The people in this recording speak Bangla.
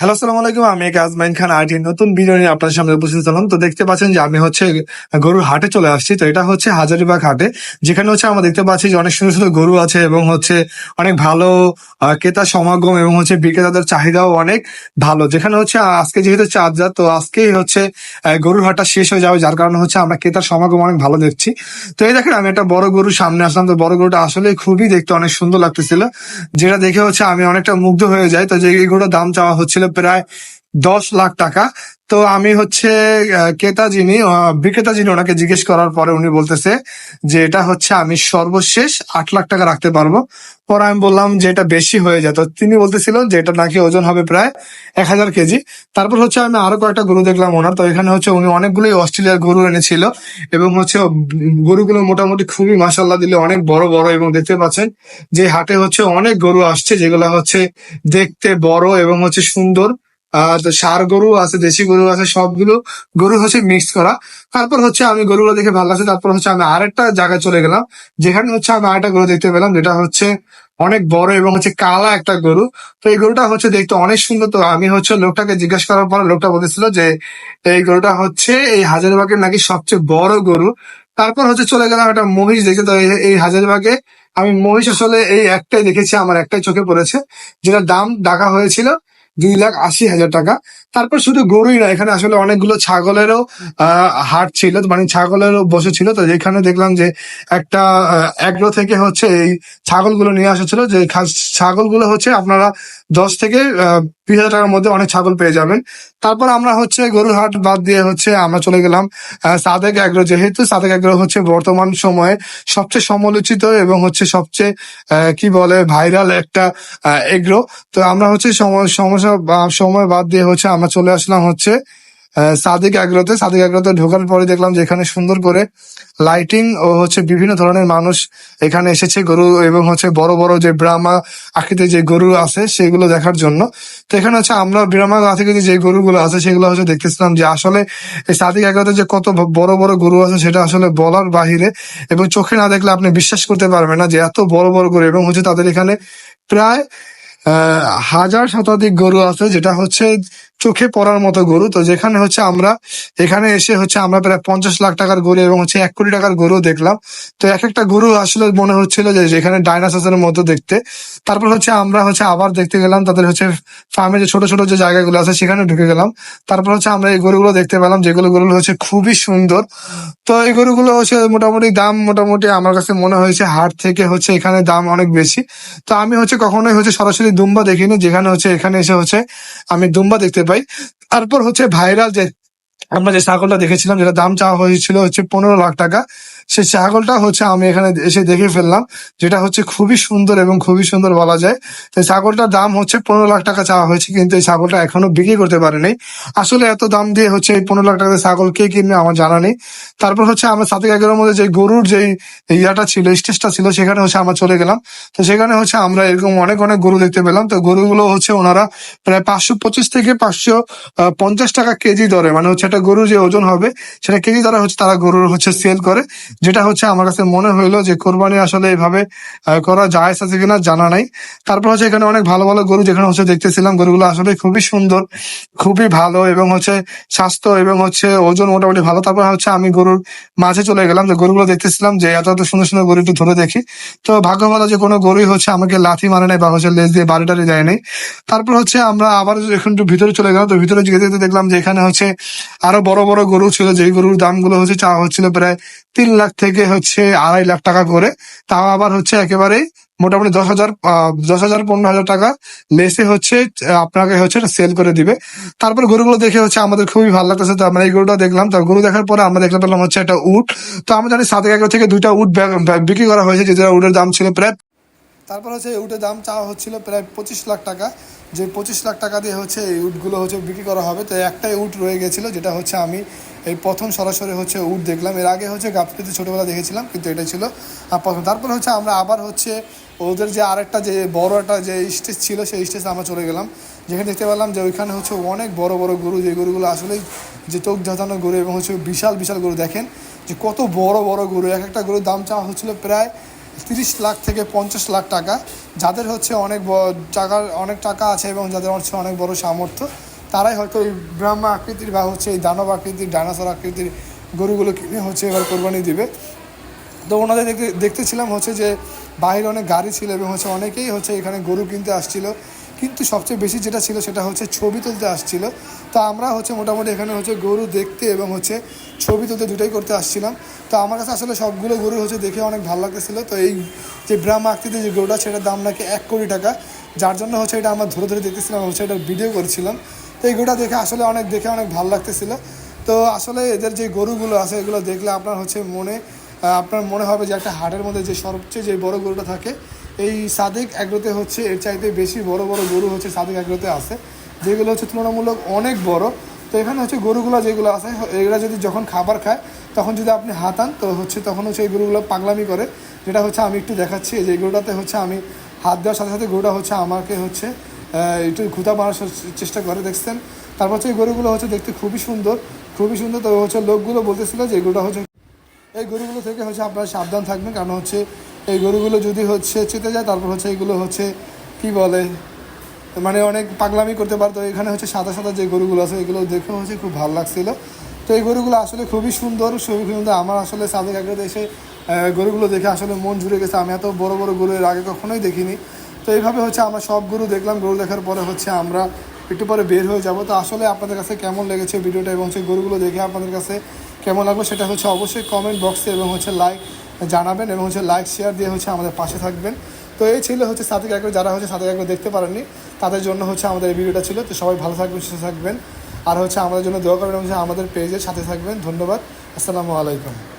হ্যালো সালাম আলাইকুম আমি আজমাইন খান আইটি নতুন ভিডিও নিয়ে আপনার সামনে উপস্থিত হলাম। তো দেখতে পাচ্ছেন যে আমি হচ্ছে গরুর হাটে চলে আসছি। তো এটা হচ্ছে হাজারিবাগ হাটে, যেখানে হচ্ছে আমরা দেখতে পাচ্ছি যে অনেক সুন্দর সুন্দর গরু আছে এবং হচ্ছে অনেক ভালো ক্রেতা সমাগম এবং হচ্ছে বিক্রেতাদের চাহিদাও অনেক ভালো। যেখানে হচ্ছে আজকে যেহেতু চাঁদ যা তো আজকেই হচ্ছে গরুর হাটটা শেষ হয়ে যাবে। যার কারণে হচ্ছে আমরা ক্রেতার সমাগম অনেক ভালো দেখছি। তো এই দেখেন, আমি একটা বড় গরু সামনে আসলাম। তো বড় গরুটা আসলে খুবই দেখতে অনেক সুন্দর লাগতেছিল। যেটা দেখে হচ্ছে আমি অনেকটা মুগ্ধ হয়ে যাই। তো যে এই গরুটার দাম চাওয়া হচ্ছিল প্রায় দশ লাখ টাকা তো আমি হচ্ছে ক্রেতা যিনি বিক্রেতা যিনি ওনাকে জিজ্ঞেস করার পরে উনি বলতেছে যে এটা হচ্ছে আমি সর্বশেষ আট লাখ টাকা রাখতে পারব। পরে আমি বললাম যে এটা বেশি হয়ে যেত তিনি বলতেছিলেন যে এটা নাকি ওজন হবে প্রায় এক হাজার কেজি। তারপর হচ্ছে আমি আরও কয়েকটা গরু দেখলাম ওনার। তো এখানে হচ্ছে উনি অনেকগুলোই অস্ট্রেলিয়ার গরু এনেছিল এবং হচ্ছে গরুগুলো মোটামুটি খুবই মাসাল্লাহ দিলে অনেক বড় বড় এবং দেখতে পাচ্ছেন যে হাটে হচ্ছে অনেক গরু আসছে যেগুলো হচ্ছে দেখতে বড় এবং হচ্ছে সুন্দর। তো সার গরু আছে, দেশি গরু আছে, সবগুলো গরু হচ্ছে মিক্স করা। তারপর হচ্ছে আমি গরুগুলো দেখে ভালো লাগছে, তারপর হচ্ছে আমি আরেকটা জায়গায় চলে গেলাম, যেখানে হচ্ছে আমি আরেকটা গরু দেখতে পেলাম, যেটা হচ্ছে অনেক বড় এবং হচ্ছে কালা একটা গরু। তো এই গরুটা হচ্ছে দেখতে অনেক সুন্দর, তো আমি হচ্ছে লোকটাকে জিজ্ঞাসা করার পর লোকটা বলেছিল যে, এই গরুটা হচ্ছে এই হাজারবাগের নাকি সবচেয়ে বড় গরু? তারপর হচ্ছে চলে গেলাম একটা মহিষ দেখতে তো এই হাজারবাগে আমি মহিষ আসলে এই একটাই দেখেছি, আমার একটাই চোখে পড়েছে যেটা দাম ডাকা হয়েছিল দুই লাখ আশি হাজার টাকা তারপর শুধু গরুই না, এখানে আসলে অনেকগুলো ছাগলেরও হাট ছিল মানে ছাগলেরও বসে ছিল। তো যেখানে দেখলাম যে একটা এগ্রো থেকে হচ্ছে এই ছাগলগুলো নিয়ে আসা ছিল, যে ছাগলগুলো হচ্ছে আপনারা দশ থেকে বিশ হাজার টাকার মধ্যে অনেক ছাগল পেয়ে যাবেন। তারপর আমরা হচ্ছে গরুর হাট বাদ দিয়ে হচ্ছে আমরা চলে গেলাম সাদেক অ্যাগ্রো, যেহেতু সাদেক এগ্রো হচ্ছে বর্তমান সময়ে সবচেয়ে সমালোচিত এবং হচ্ছে সবচেয়ে কি বলে, ভাইরাল একটা এগ্রো তো আমরা হচ্ছে সমস্যা সময় বাদ দিয়ে হচ্ছে আমরা চলে আসলাম হচ্ছে সাদিক আগ্রোতে। সাদিক আগ্রোতে ঢোকার পরে দেখলাম যে এখানে সুন্দর করে লাইটিং ও হচ্ছে বিভিন্ন ধরনের মানুষ এখানে এসেছে, গরু এবং হচ্ছে বড় বড় যে ব্রাহ্মা আকৃতির যে গরু আছে সেগুলো দেখার জন্য। তো এখানে হচ্ছে আমরা ব্রাহ্মা আকৃতির যে গরুগুলো আছে সেগুলো হচ্ছে দেখতেছিলাম যে আসলে এই সাদিক আগ্রোতে যে কত বড় বড় গরু আছে সেটা আসলে বলার বাহিরে এবং চোখে না দেখলে আপনি বিশ্বাস করতে পারবেন না যে এত বড় বড় গরু এবং হচ্ছে তাদের এখানে প্রায় হাজার শতাধিক গরু আছে, যেটা হচ্ছে চোখে পড়ার মতো গরু। তো যেখানে হচ্ছে আমরা, এখানে এসে হচ্ছে আমরা প্রায় পঞ্চাশ লাখ টাকার গরু এবং হচ্ছে এক কোটি টাকার গরু দেখলাম। তো এক একটা গরু আসলে মনে হচ্ছিল যে যেখানে ডাইনাসসের মতো দেখতে। তারপর হচ্ছে আমরা হচ্ছে আবার দেখতে গেলাম, তাদের হচ্ছে ফার্মে যে ছোট ছোট যে জায়গাগুলো আছে, সেখানে ঢুকে গেলাম। তারপর হচ্ছে আমরা এই গরুগুলো দেখতে পেলাম, যেগুলো গরুগুলো হচ্ছে খুবই সুন্দর। তো এই গরুগুলো হচ্ছে মোটামুটি দাম মোটামুটি আমার কাছে মনে হয়েছে হাট থেকে হচ্ছে এখানে দাম অনেক বেশি। তো আমি হচ্ছে কখনোই হচ্ছে সরাসরি দুম্বা দেখিনি, যেখানে হচ্ছে, এখানে এসে হচ্ছে আমি দুম্বা দেখতে পাই। তারপর হচ্ছে ভাইরাল যে আমরা যে ছাগলটা দেখেছিলাম, যেটা দাম চাওয়া হয়েছিল হচ্ছে পনেরো লাখ টাকা সেই ছাগলটা হচ্ছে আমি এখানে এসে দেখে ফেললাম, যেটা হচ্ছে খুবই সুন্দর এবং খুবই সুন্দর বলা যায়। তো ছাগলটার দাম হচ্ছে পনেরো লাখ টাকা চাওয়া হয়েছে, কিন্তু এই ছাগলটা এখনও বিক্রি করতে পারেনি। আসলে এত দাম দিয়ে হচ্ছে এই পনেরো লাখ টাকা ছাগল কে কিনবে আমার জানা নেই। তারপর হচ্ছে আমার সাথে এগারোর মধ্যে যে গরুর যে ইয়াটা ছিল, স্টেজটা ছিল, সেখানে হচ্ছে আমরা চলে গেলাম। তো সেখানে হচ্ছে আমরা এরকম অনেক অনেক গরু দেখতে পেলাম। তো গরুগুলো হচ্ছে ওনারা প্রায় পাঁচশো পঁচিশ থেকে পাঁচশো পঞ্চাশ টাকা কেজি দরে মানে হচ্ছে একটা গরু যে ওজন হবে, সেটা কেজি দরে হচ্ছে তারা গরুর হচ্ছে সেল করে। যেটা হচ্ছে আমার কাছে মনে হইল যে কোরবানি আসলে এইভাবে করা যায় আছে কিনা জানা নাই। তারপর হচ্ছে এখানে অনেক ভালো ভালো গরু যেখানে হচ্ছে দেখতেছিলাম, গরুগুলো আসলে খুবই সুন্দর, খুবই ভালো এবং হচ্ছে স্বাস্থ্য এবং হচ্ছে ওজন মোটামুটি ভালো। তারপর হচ্ছে আমি গরুর মাঝে চলে গেলাম, যে গরুগুলো দেখতেছিলাম যে এত এত সুন্দর সুন্দর গরু একটু ধরে দেখি। তো ভাগ্য ভালো যে কোনো গরুই হচ্ছে আমাকে লাথি মারে নাই বা হচ্ছে লেজ দিয়ে বাড়ি টাড়ি দেয় নাই। তারপর হচ্ছে আমরা আবার এখন একটু ভিতরে চলে গেলাম, তো ভিতরে যেতে যেতে দেখলাম যে এখানে হচ্ছে আরও বড় বড় গরু ছিল, যেই গরুর দামগুলো হচ্ছে চা হচ্ছিল প্রায় তিন লাখ থেকে হচ্ছে আড়াই লাখ টাকা করে। তাও আবার হচ্ছে একেবারে মোটামুটি দশ হাজার দশ হাজার, পনেরো হাজার টাকা লেসে হচ্ছে আপনাকে হচ্ছে সেল করে দিবে। তারপর গরুগুলো দেখে হচ্ছে আমাদের খুবই ভালো লাগতেছে। তো আমরা এই গরুটা দেখলাম। তো গরু দেখার পরে আমরা দেখতে পেলাম হচ্ছে একটা উট। তো আমরা জানি সাত এগারো থেকে দুইটা উট বিক্রি করা হয়েছে যেটা উটের দাম ছিল প্রায় তারপর হচ্ছে এই উটের দাম চাওয়া হচ্ছিল প্রায় পঁচিশ লাখ টাকা। যে পঁচিশ লাখ টাকা দিয়ে হচ্ছে এই উটগুলো হচ্ছে বিক্রি করা হবে। তো একটাই উট রয়ে গেছিল, যেটা হচ্ছে আমি এই প্রথম সরাসরি হচ্ছে উট দেখলাম। এর আগে হচ্ছে গাছপিতে ছোটোবেলা দেখেছিলাম, কিন্তু এটা ছিল। প্রথম তারপর হচ্ছে আমরা আবার হচ্ছে ওদের যে আরেকটা যে বড় একটা যে স্টেজ ছিল, সেই স্টেজে আমরা চলে গেলাম। যেখানে দেখতে পেলাম যে ওইখানে হচ্ছে অনেক বড় বড় গরু, যে গরুগুলো আসলেই যে চোখ ধাঁধানো গরু এবং হচ্ছে বিশাল বিশাল গরু দেখেন, যে কত বড় বড় গরু। এক একটা গরুর দাম চাওয়া হচ্ছিল প্রায় তিরিশ লাখ থেকে পঞ্চাশ লাখ টাকা, যাদের হচ্ছে অনেক টাকার, অনেক টাকা আছে এবং যাদের হচ্ছে অনেক বড় সামর্থ্য, তারাই হয়তো এই ব্রাহ্মা আকৃতির বা হচ্ছে এই দানব আকৃতির, ডাইনোসর আকৃতির গরুগুলো কিনে হচ্ছে এবার কোরবানি দিবে। তো ওনাদের দেখতে, দেখতেছিলাম হচ্ছে যে বাইরে অনেক গাড়ি ছিল এবং হচ্ছে অনেকেই হচ্ছে এখানে গরু কিনতে আসছিল। কিন্তু সবচেয়ে বেশি যেটা ছিল সেটা হচ্ছে ছবি তুলতে আসছিল। তো আমরা হচ্ছে মোটামুটি এখানে হচ্ছে গরু দেখতে এবং হচ্ছে ছবি তুলতে দুটোই করতে আসছিলাম। তো আমার কাছে আসলে সবগুলো গরু হচ্ছে দেখে অনেক ভালো লাগতেছিল। তো এই যে ব্রাহ্ম আকৃতির যে গরুটা, সেটার দাম নাকি এক কোটি টাকা। যার জন্য হচ্ছে এটা আমরা ধরে ধরে দেখতেছিলাম হচ্ছে এটার ভিডিও করছিলাম। তো এই গরুটা দেখে আসলে অনেক, দেখে অনেক ভালো লাগতেছিলো। তো আসলে এদের যে গরুগুলো আছে, এগুলো দেখলে আপনার হচ্ছে মনে আপনার মনে হবে যে একটা হাটের মধ্যে যে সবচেয়ে যে বড় গরুটা থাকে এই সাদেক অ্যাগ্রোতে হচ্ছে, এর চাইতে বেশি বড় বড় গরু হচ্ছে সাদেক অ্যাগ্রোতে আছে। যেগুলো হচ্ছে তুলনামূলক অনেক বড়। তো এখানে হচ্ছে গরুগুলো যেগুলো আছে এগুলো যদি যখন খাবার খায়, তখন যদি আপনি হাতান তো হচ্ছে তখন হচ্ছে এই গরুগুলো পাগলামি করে। যেটা হচ্ছে আমি একটু দেখাচ্ছি যে গরুটাতে হচ্ছে আমি হাত দেওয়ার সাথে সাথে গরুটা হচ্ছে আমাকে হচ্ছে একটু খুঁতা মারার চেষ্টা করে, দেখছেন? তারপর হচ্ছে এই গরুগুলো হচ্ছে দেখতে খুবই সুন্দর খুবই সুন্দর। তো হচ্ছে লোকগুলো বলতেছিল যে গরুটা হচ্ছে, এই গরুগুলো থেকে হচ্ছে আপনারা সাবধান থাকবেন, কারণ হচ্ছে এই গরুগুলো যদি হচ্ছে চেতে যায়, তারপর হচ্ছে এগুলো হচ্ছে, কি বলে মানে অনেক পাগলামি করতে পারতো। এখানে হচ্ছে সাদা সাদা যে গরুগুলো আছে, এগুলো দেখে হচ্ছে খুব ভালো লাগছিল। তো এই গরুগুলো আসলে খুবই সুন্দর খুবই সুন্দর। আমার আসলে সাদেক আগ্রাতে এসে গরুগুলো দেখে আসলে মন জুড়ে গেছে। আমি এত বড় বড় গরু এর আগে কখনোই দেখিনি। তো এইভাবে হচ্ছে আমরা সব গরু দেখলাম। গরু দেখার পরে হচ্ছে আমরা একটু পরে বের হয়ে যাব। তো আসলে আপনাদের কাছে কেমন লেগেছে ভিডিওটা এবং হচ্ছে গরুগুলো দেখে আপনাদের কাছে কেমন লাগল, সেটা হচ্ছে অবশ্যই কমেন্ট বক্সে এবং হচ্ছে লাইক জানাবেন এবং হচ্ছে লাইক শেয়ার দিয়ে হচ্ছে আমাদের পাশে থাকবেন। তো এই ছিল হচ্ছে সাথে একবার যারা হচ্ছে সাথে একবার দেখতে পারেননি, তাদের জন্য হচ্ছে আমাদের এই ভিডিওটা ছিল। তো সবাই ভালো থাকবেন, সুস্থ থাকবেন। আর হচ্ছে আমাদের জন্য দোয়া করবেন হচ্ছে আমাদের পেজের সাথে থাকবেন। ধন্যবাদ। আসসালামু আলাইকুম।